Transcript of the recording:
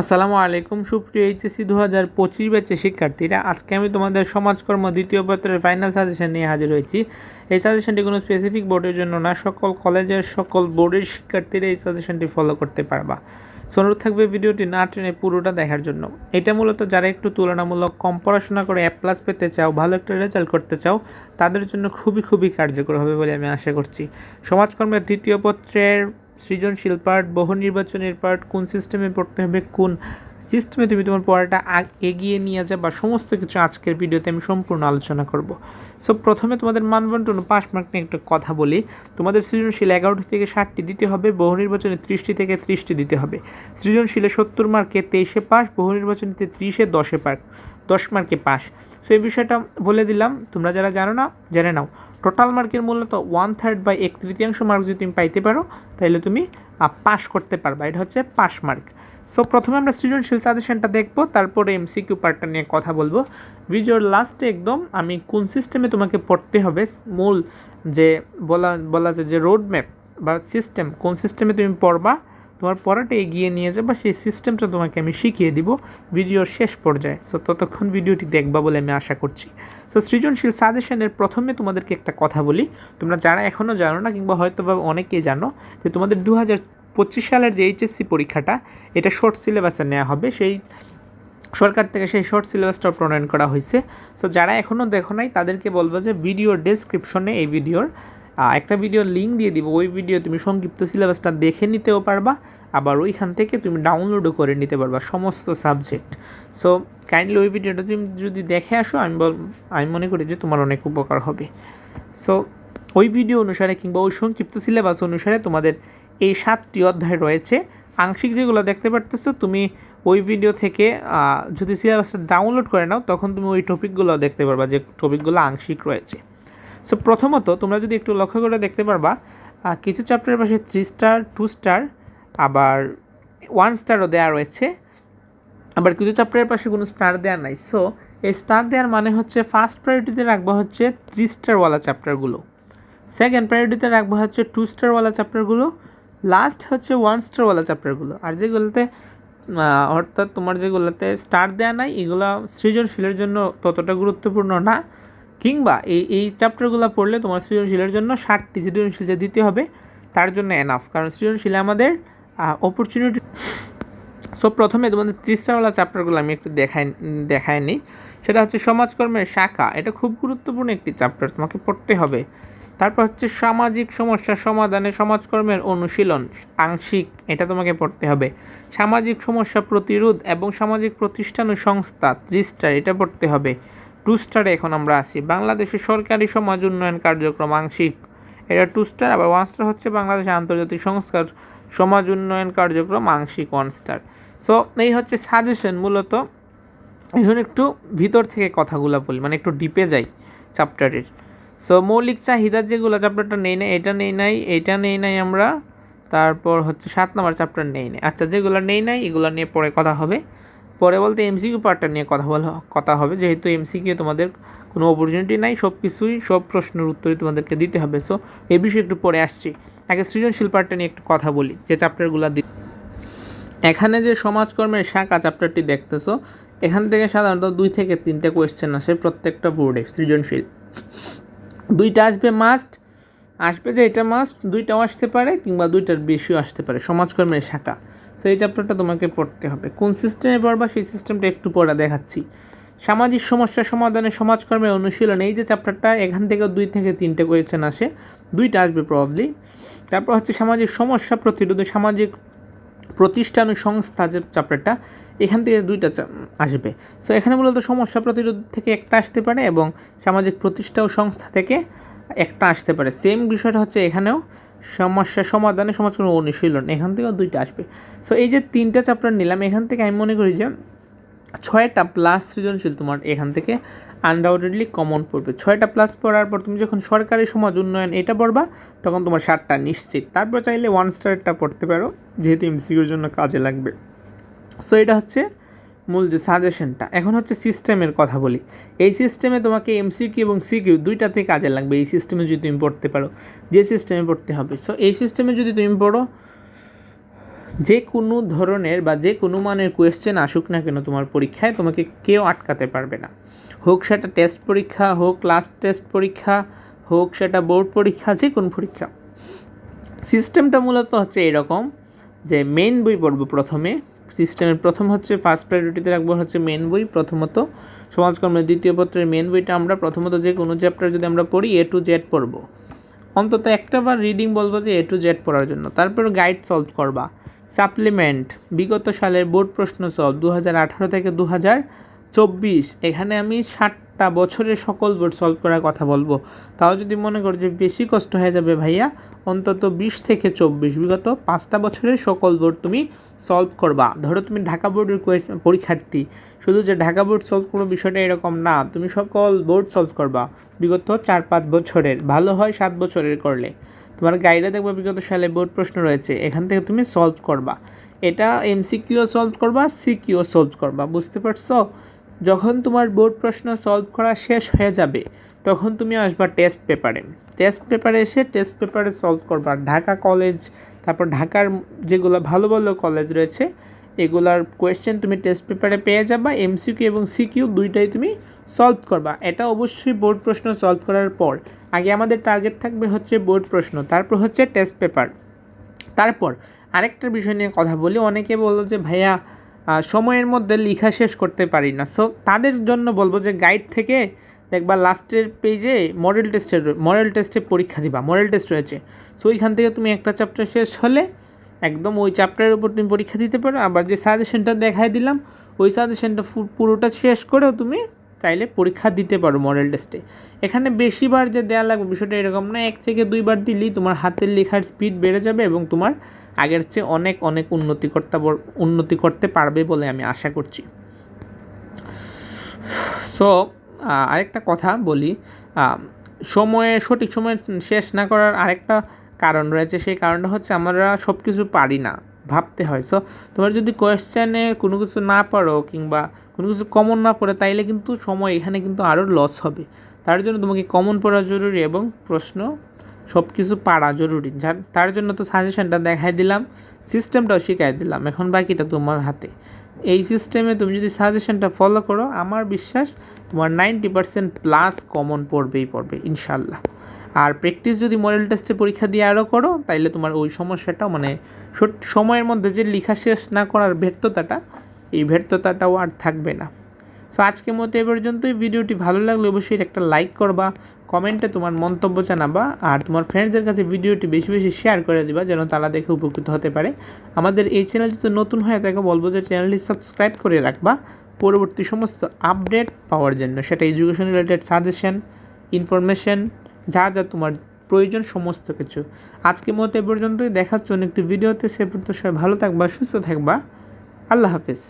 আসসালামু আলাইকুম, সুপ্রিয় এইচএসসি দু হাজার পঁচিশ ব্যাচের শিক্ষার্থীরা। আজকে আমি তোমাদের সমাজকর্ম দ্বিতীয় পত্রের ফাইনাল সাজেশন নিয়ে হাজির হয়েছি। এই সাজেশনটি কোনো স্পেসিফিক বোর্ডের জন্য না, সকল কলেজের সকল বোর্ডের শিক্ষার্থীরা এই সাজেশনটি ফলো করতে পারবা। অনুরোধ থাকবে ভিডিওটি না টেনে পুরোটা দেখার জন্য। এটা মূলত যারা একটু তুলনামূলক কম পড়াশোনা করে অ্যাপ প্লাস পেতে চাও, ভালো একটা রেজাল্ট করতে চাও, তাদের জন্য খুবই খুবই কার্যকর হবে বলে আমি আশা করছি। সমাজকর্মের দ্বিতীয় পত্রের সৃজনশীল পার্ট, বহু নির্বাচনের পার্ট, কোন সিস্টেমে পড়তে হবে, কোন সিস্টেমে তুমি তোমার পড়াটা এগিয়ে নিয়ে যাবে বা সমস্ত কিছু আজকের ভিডিওতে আমি সম্পূর্ণ আলোচনা করব। সো প্রথমে তোমাদের মানবন্টন পাস মার্ক নিয়ে একটু কথা বলি। তোমাদের সৃজনশীল এগারোটি থেকে ষাটটি দিতে হবে, বহু নির্বাচনে ত্রিশটি থেকে ত্রিশটি দিতে হবে। সৃজনশীলে সত্তর মার্কে তেইশে পাস বহু নির্বাচনীতে ত্রিশে, দশে পাস দশ মার্কে পাস সো এই বিষয়টা বলে দিলাম। তোমরা যারা জানো না, জেনে নাও। টোটাল মার্কের মূলত ওয়ান থার্ড বাই এক তৃতীয়াংশ মার্ক যদি তুমি পাইতে পারো তাহলে তুমি পাস করতে পারবা। এটা হচ্ছে পাস মার্ক সো প্রথমে আমরা সৃজনশীল সাজেশনটা দেখব, তারপরে এমসিকিউ পার্টটা নিয়ে কথা বলব। ভিডিওর লাস্টে একদম আমি কোন সিস্টেমে তোমাকে পড়তে হবে, মূল যে বলা বলা যায় যে রোড ম্যাপ বা সিস্টেম কোন সিস্টেমে তুমি পড়বা তোমার পড়াটা এগিয়ে নিয়ে যাবা, সেই সিস্টেমটা তোমাকে আমি শিখিয়ে দিব ভিডিওর শেষ পর্যায়ে। সো ততক্ষণ ভিডিওটি দেখবা বলে আমি আশা করছি। সো সৃজনশীল সাজেশনের প্রথমে তোমাদেরকে একটা কথা বলি। তোমরা যারা এখনও জানো না কিংবা হয়তো বা অনেকেই জানো যে তোমাদের দু হাজার পঁচিশ সালের যে এইচএসসি পরীক্ষাটা, এটা শর্ট সিলেবাসে নেওয়া হবে। সেই সরকার থেকে সেই শর্ট সিলেবাসটা প্রণয়ন করা হয়েছে। সো যারা এখনও দেখো নাই, তাদেরকে বলব যে ভিডিও ডেসক্রিপশনে এই ভিডিওর একটা ভিডিওর লিঙ্ক দিয়ে দিব। ওই ভিডিও তুমি সংক্ষিপ্ত সিলেবাসটা দেখে নিতেও পারবা, আবার ওইখান থেকে তুমি ডাউনলোডও করে নিতে পারবা সমস্ত সাবজেক্ট সো কাইন্ডলি ওই ভিডিওটা তুমি যদি দেখে আসো, আমি বল, আমি মনে করি যে তোমার অনেক উপকার হবে। সো ওই ভিডিও অনুসারে কিংবা ওই সংক্ষিপ্ত সিলেবাস অনুসারে তোমাদের এই সাতটি অধ্যায় রয়েছে। আংশিক যেগুলো দেখতে পারতেছো, তুমি ওই ভিডিও থেকে যদি সিলেবাসটা ডাউনলোড করে নাও, তখন তুমি ওই টপিকগুলো দেখতে পারবা যে টপিকগুলো আংশিক রয়েছে। সো প্রথমত তোমরা যদি একটু লক্ষ্য করে দেখতে পারবা কিছু চ্যাপ্টারের পাশে থ্রি স্টার টু স্টার আবার ওয়ান স্টারও দেওয়া রয়েছে। আবার কিছু চ্যাপ্টারের পাশে কোনো স্টার দেওয়া নাই। সো এই স্টার দেওয়ার মানে হচ্ছে ফার্স্ট প্রায়োরিটিতে রাখব হচ্ছে থ্রি স্টারওয়ালা চ্যাপ্টারগুলো সেকেন্ড প্রায়োরিটিতে রাখব হচ্ছে টু স্টারওয়ালা চ্যাপ্টারগুলো লাস্ট হচ্ছে ওয়ান স্টারওয়ালা চ্যাপ্টারগুলো আর যেগুলোতে অর্থাৎ তোমার যেগুলোতে স্টার দেওয়া নাই, এগুলো সৃজনশীলের জন্য ততটা গুরুত্বপূর্ণ না। কিংবা এই এই চ্যাপ্টারগুলো পড়লে তোমার সৃজনশীলের জন্য ষাটটি সৃজনশীল যে দিতে হবে, তার জন্য এনাফ কারণ সৃজনশীলে আমাদের অপরচুনিটি সো প্রথমে তোমাদের ত্রিস্টারওয়ালা চ্যাপ্টারগুলো আমি একটু দেখাই দেখাই নিই সেটা হচ্ছে সমাজকর্মের শাখা। এটা খুব গুরুত্বপূর্ণ একটি চ্যাপ্টার তোমাকে পড়তে হবে। তারপর হচ্ছে সামাজিক সমস্যা সমাধানে সমাজকর্মের অনুশীলন, আংশিক, এটা তোমাকে পড়তে হবে। সামাজিক সমস্যা প্রতিরোধ এবং সামাজিক প্রতিষ্ঠান ও সংস্থা ত্রিস্টার এটা পড়তে হবে। টু স্টারে এখন আমরা আসি বাংলাদেশের সরকারি সমাজ উন্নয়ন কার্যক্রম আংশিক। এটা টু স্টার আবার ওয়ান স্টার হচ্ছে বাংলাদেশের আন্তর্জাতিক সংস্কার সমাজ উন্নয়ন কার্যক্রম আংশিক ওয়ান স্টার সো এই হচ্ছে সাজেশন মূলত। এখন একটু ভিতর থেকে কথাগুলো বলি মানে একটু ডিপে যাই চ্যাপ্টারের সো মৌলিক চাহিদা যেগুলো চ্যাপ্টারটা নেই নাই, এটা নেই নাই, এটা নেই নাই আমরা। তারপর হচ্ছে সাত নম্বর চ্যাপ্টার নেই নাই। আচ্ছা যেগুলো নেই নাই, এগুলো নিয়ে পরে কথা হবে। পরে বলতে এমসিকিউ পার্টটা নিয়ে কথা বলা, কথা হবে। যেহেতু এমসিকিউ তোমাদের কোনো অপরচুনিটি নাই সব কিছুই সব প্রশ্নের উত্তরই তোমাদেরকে দিতে হবে। সো এ বিষয়ে একটু পরে আসছি। আগে সৃজনশীল পার্টটা নিয়ে একটু কথা বলি, যে চ্যাপ্টারগুলো দি এখানে যে সমাজকর্মের শাখা চ্যাপ্টারটি দেখতেছো, এখান থেকে সাধারণত দুই থেকে তিনটে কোয়েশ্চেন আসে প্রত্যেকটা বোর্ডে সৃজনশীল। দুইটা আসবে মাস্ট আসবে যে এটা মাস্ট দুইটাও আসতে পারে কিংবা দুইটার বেশিও আসতে পারে সমাজকর্মের শাখা। তো এই চ্যাপ্টারটা তোমাকে পড়তে হবে। কোন সিস্টেমে পড়বা, সেই সিস্টেমটা একটু পরে দেখাচ্ছি। সামাজিক সমস্যা সমাধানে সমাজকর্মের অনুশীলন, এই যে চ্যাপ্টারটা এখান থেকে দুই থেকে তিনটে কোয়েশ্চেন আসে। দুইটা আসবে প্রবাবলি তারপর হচ্ছে সামাজিক সমস্যা প্রতিরোধে সামাজিক প্রতিষ্ঠান ও সংস্থা যে চ্যাপ্টারটা এখান থেকে দুইটা আসবে। সো এখানে মূলত সমস্যা প্রতিরোধ থেকে একটা আসতে পারে এবং সামাজিক প্রতিষ্ঠা ও সংস্থা থেকে একটা আসতে পারে। সেম বিষয়টা হচ্ছে এখানেও। সমস্যা, সমাধানে সমাজকর্ম অনুশীলন, এখান থেকেও দুইটা আসবে। সো এই যে তিনটা চ্যাপ্টার নিলাম, এখান থেকে আমি মনে করি যে ছয়টা প্লাস সৃজনশীল তোমার এখান থেকে আনডাউটেডলি কমন পড়বে। ছয়টা প্লাস পড়ার পর তুমি যখন সরকারি সমাজ উন্নয়ন এটা পড়বা, তখন তোমার সাতটা নিশ্চিত। তারপর চাইলে ওয়ান স্টারটা পড়তে পারো, যেহেতু এমসিকিউর জন্য কাজে লাগবে। সো এটা হচ্ছে মূল যে সাজেশনটা এখন হচ্ছে সিস্টেমের কথা বলি। এই সিস্টেমে তোমাকে এমসিকিউ এবং সিকিউ দুইটাতে কাজে লাগবে, এই সিস্টেমে যদি তুমি পড়তে পারো, যে সিস্টেমে পড়তে হবে। সো এই সিস্টেমে যদি তুমি পড়ো, যে কোনো ধরনের বা যে কোনো মানের কোয়েশ্চেন আসুক না কেন তোমার পরীক্ষায়, তোমাকে কেউ আটকাতে পারবে না। হোক সেটা টেস্ট পরীক্ষা, হোক ক্লাস টেস্ট পরীক্ষা, হোক সেটা বোর্ড পরীক্ষা, যে কোনো পরীক্ষা। সিস্টেমটা মূলত হচ্ছে এরকম যে মেন বই পড়ব প্রথমে সিস্টেমের প্রথম হচ্ছে ফার্স্ট প্রায়োরিটিতে রাখব হচ্ছে মেন বই, প্রথমত সমাজকর্মের দ্বিতীয় পত্রের মেন বইটা আমরা প্রথমত যে কোনো চ্যাপ্টার যদি আমরা পড়ি এ টু জেড পড়ব। অন্তত একটা বার রিডিং বলব যে এ টু জেড পড়ার জন্য। তারপর গাইড সলভ করবা। সাপ্লিমেন্ট বিগত সালের বোর্ড প্রশ্ন সলভ দু হাজার আঠারো থেকে দু চব্বিশ। এখানে আমি ষাটটা বছরের সকল বোর্ড সলভ করার কথা বলব। তাও যদি মনে করো যে বেশি কষ্ট হয়ে যাবে ভাইয়া, অন্তত বিশ থেকে চব্বিশ, বিগত পাঁচটা বছরের সকল বোর্ড তুমি সলভ করবা। ধরো তুমি ঢাকা বোর্ডের পরীক্ষার্থী, শুধু যে ঢাকা বোর্ড সলভ করব বিষয়টা এরকম না, তুমি সকল বোর্ড সলভ করবা, বিগত চার পাঁচ বছরের, ভালো হয় সাত বছরের করলে। তোমার গাইডে দেখবে বিগত সালে বোর্ড প্রশ্ন রয়েছে, এখান থেকে তুমি সলভ করবা। এটা এমসিকিউ সলভ করবা সিকিউ সলভ করবা, বুঝতে পারছ? যখন তোমার বোর্ড প্রশ্ন সলভ করা শেষ হয়ে যাবে, তখন তুমি আসবা টেস্ট পেপারে টেস্ট পেপারে এসে টেস্ট পেপারে সলভ করবা। ঢাকা কলেজ তারপর ঢাকার যেগুলো ভালো ভালো কলেজ রয়েছে, এগুলার কোয়েশ্চেন তুমি টেস্ট পেপারে পেয়ে যাবা এমসিকিউ এবং সিকিউ দুইটাই তুমি সলভ করবা। এটা অবশ্যই বোর্ড প্রশ্ন সলভ করার পর। আগে আমাদের টার্গেট থাকবে হচ্ছে বোর্ড প্রশ্ন, তারপর হচ্ছে টেস্ট পেপার তারপর আরেকটা বিষয় নিয়ে কথা বলি। অনেকে বলল যে, ভাইয়া সময়ের মধ্যে লেখা শেষ করতে পারি না। সো তাদের জন্য বলব যে গাইড থেকে দেখবা লাস্টের পেজে মডেল টেস্টের মডেল টেস্টে পরীক্ষা দিবা মডেল টেস্ট রয়েছে। সো ওইখান থেকে তুমি একটা চ্যাপ্টার শেষ হলে একদম ওই চ্যাপ্টারের উপর তুমি পরীক্ষা দিতে পারো। আবার যে সাজেশনটা দেখাই দিলাম, ওই সাজেশনটা পুরোটা শেষ করেও তুমি চাইলে পরীক্ষা দিতে পারো মডেল টেস্টে এখানে বেশিবার যে দেওয়া লাগবে বিষয়টা এরকম না, এক থেকে দুইবার দিলেই তোমার হাতের লেখার স্পিড বেড়ে যাবে এবং তোমার আগের চেয়ে অনেক অনেক উন্নতি করতে উন্নতি করতে পারবে বলে আমি আশা করছি। সো আরেকটা কথা বলি সময়ে, সঠিক সময়ে শেষ না করার আরেকটা কারণ রয়েছে, সেই কারণটা হচ্ছে আমরা সব কিছু পারি না, ভাবতে হয়। সো তোমার যদি কোয়েশ্চেনে কোনো কিছু না পারো কিংবা কোনো কিছু কমন না পড়ে, তাইলে কিন্তু সময় এখানে কিন্তু আরও লস হবে। তার জন্য তোমাকে কমন পড়া জরুরি এবং প্রশ্ন সব কিছু পারা জরুরি। যার তার জন্য তো সাজেশনটা দেখাই দিলাম সিস্টেমটাও শিখাই দিলাম। এখন বাকিটা তোমার হাতে। এই সিস্টেমে তুমি যদি সাজেশনটা ফলো করো, আমার বিশ্বাস তোমার নাইনটি পার্সেন্ট প্লাস কমন পড়বেই পড়বে ইনশাল্লাহ আর প্র্যাকটিস যদি মডেল টেস্টে পরীক্ষা দিয়ে আরও করো, তাইলে তোমার ওই সমস্যাটা মানে সময়ের মধ্যে যে লেখা শেষ না করার ব্যর্থতাটা, এই ব্যর্থতাটাও আর থাকবে না। সো আজকের মতো এ পর্যন্তই। ভিডিওটি ভালো লাগলে অবশ্যই একটা লাইক করবা কমেন্টে তোমার মন্তব্য জানাবা আর তোমার ফ্রেন্ডসদের কাছে ভিডিওটি বেশি বেশি শেয়ার করে দিবা যেন তারা দেখে উপকৃত হতে পারে। আমাদের এই চ্যানেল যদি নতুন হয় তাকে বলব যে চ্যানেলটি সাবস্ক্রাইব করে রাখবা। পরবর্তী সমস্ত আপডেট পাওয়ার জন্য সেটা এডুকেশন রিলেটেড সাজেশন ইনফরমেশন যা যা তোমার প্রয়োজন সমস্ত কিছু। আজকের মতো এ পর্যন্তই। দেখাচ্ছ অনেকটি ভিডিওতে সে পর্যন্ত সবাই ভালো থাকবা, সুস্থ থাকবা। আল্লাহ হাফিজ।